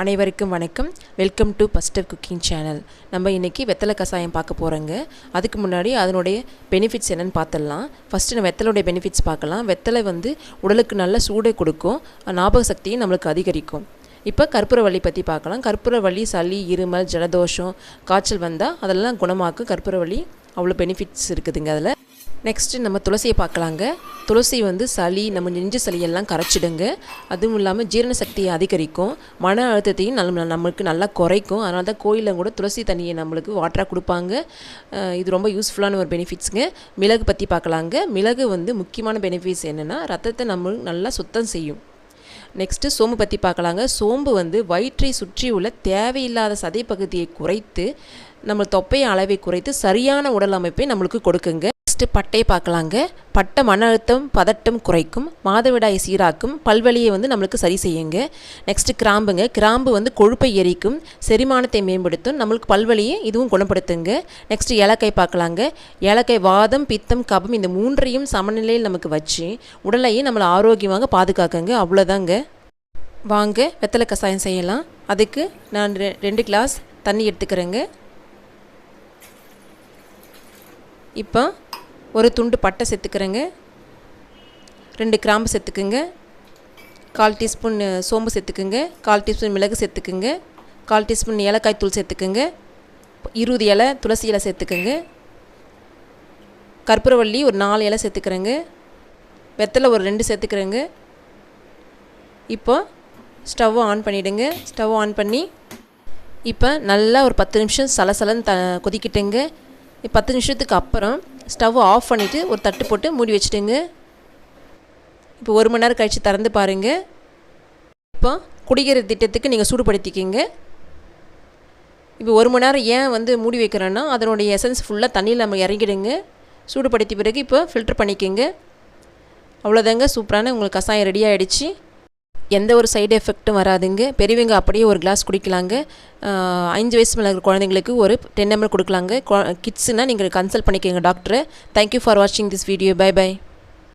அனைவருக்கும் வணக்கம். Welcome to Buster cooking channel நம்ம இன்றைக்கி வெத்தலை கஷாயம் பார்க்க போகிறோங்க அதுக்கு முன்னாடி அதனுடைய பெனிஃபிட்ஸ் என்னென்னு பார்த்துடலாம். ஃபஸ்ட்டு நம்ம வெத்தலையுடைய பெனிஃபிட்ஸ் பார்க்கலாம். வெத்தலை வந்து உடலுக்கு நல்ல சூடை கொடுக்கும். ஞாபக சக்தியும் நம்மளுக்கு அதிகரிக்கும். இப்போ கற்பூரவள்ளி பற்றி பார்க்கலாம். கற்பூரவள்ளி சளி இருமல் ஜலதோஷம் காய்ச்சல் வந்தால் அதெல்லாம் குணமாக்கும். கற்பூரவள்ளி அவ்வளோ பெனிஃபிட்ஸ் இருக்குதுங்க அதில். நெக்ஸ்ட்டு நம்ம துளசியை பார்க்கலாங்க. துளசி வந்து சளி நம்ம நெஞ்சு சளியெல்லாம் கரைச்சிடுங்க. அதுவும் இல்லாமல் ஜீரண சக்தியை அதிகரிக்கும். மன அழுத்தத்தையும் நம்ம நம்மளுக்கு நல்லா குறைக்கும். அதனால தான் கோயிலில் கூட துளசி தண்ணியை நம்மளுக்கு வாட்டராக கொடுப்பாங்க. இது ரொம்ப யூஸ்ஃபுல்லான ஒரு பெனிஃபிட்ஸுங்க மிளகு பற்றி பார்க்கலாங்க. மிளகு வந்து முக்கியமான பெனிஃபிட்ஸ் என்னென்னா ரத்தத்தை நம்ம நல்லா சுத்தம் செய்யும். நெக்ஸ்ட்டு சோம்பு பற்றி பார்க்கலாங்க. சோம்பு வந்து வயிற்றை சுற்றி உள்ள தேவையில்லாத சதை பகுதியை குறைத்து நம்ம தொப்பையை அளவை குறைத்து சரியான உடல் அமைப்பை நம்மளுக்கு கொடுக்குங்க. நெக்ஸ்ட்டு பட்டை பார்க்கலாங்க. பட்டை மன அழுத்தம் பதட்டம் குறைக்கும். மாதவிடாயை சீராக்கும். பல்வழியை வந்து நம்மளுக்கு சரி செய்யுங்க. நெக்ஸ்ட்டு கிராம்புங்க. கிராம்பு வந்து கொழுப்பை எரிக்கும். செரிமானத்தை மேம்படுத்தும். நம்மளுக்கு பல்வழியை இதுவும் குணப்படுத்துங்க. நெக்ஸ்ட்டு ஏலக்காய் பார்க்கலாங்க. ஏலக்காய் வாதம் பித்தம் கபம் இந்த மூன்றையும் சமநிலையில் நமக்கு வச்சு உடலையும் நம்மளை ஆரோக்கியமாக பாதுகாக்குங்க. அவ்வளோதாங்க வாங்க வெத்தலை கஷாயம் செய்யலாம். அதுக்கு நான் ரெ ரெண்டு கிளாஸ் தண்ணி எடுத்துக்கிறேங்க. இப்போ ஒரு துண்டு பட்டை சேர்த்துக்கிறேங்க ரெண்டு கிராம்பு சேர்த்துக்குங்க கால் டீஸ்பூன் சோம்பு சேர்த்துக்குங்க கால் டீஸ்பூன் மிளகு சேர்த்துக்குங்க கால் டீஸ்பூன் ஏலக்காய் தூள் சேர்த்துக்குங்க இருபது இலை துளசி இலை சேர்த்துக்குங்க கற்பூரவள்ளி ஒரு நாலு இலை சேர்த்துக்கிறேங்க வெத்தலை ஒரு ரெண்டு சேர்த்துக்கிறேங்க இப்போ ஸ்டவ்வை ஆன் பண்ணிவிடுங்க ஸ்டவ் ஆன் பண்ணி இப்போ நல்லா ஒரு பத்து நிமிஷம் சலசலன்னு த கொதிக்கிட்டேங்க. பத்து நிமிஷத்துக்கு அப்புறம் ஸ்டவ் ஆஃப் பண்ணிவிட்டு ஒரு தட்டு போட்டு மூடி வச்சுட்டுங்க. இப்போ ஒரு மணி நேரம் கழித்து திறந்து பாருங்கள் இப்போ குடிக்கிற திட்டத்துக்கு நீங்கள் சூடுபடுத்திக்கிங்க. இப்போ ஒரு மணி நேரம் ஏன் வந்து மூடி வைக்கிறேன்னா அதனுடைய எசன்ஸ் ஃபுல்லாக தண்ணியில் நம்ம இறங்கிடுங்க. சூடுபடுத்திய பிறகு இப்போ ஃபில்டர் பண்ணிக்கோங்க. அவ்வளோதாங்க சூப்பரான உங்களுக்கு கஷாயம் ரெடி ஆகிடுச்சு எந்த ஒரு சைடு எஃபெக்ட்டும் வராதுங்க. பெரியவங்க அப்படியே ஒரு கிளாஸ் குடிக்கலாங்க. அஞ்சு வயசு மேலே குழந்தைங்களுக்கு ஒரு டென் எம்எல் கொடுக்கலாங்க. கிட்ஸுனால் நீங்கள் கன்சல்ட் பண்ணிக்கோங்க டாக்டரை தேங்க்யூ ஃபார் வாட்சிங் திஸ் வீடியோ பை பை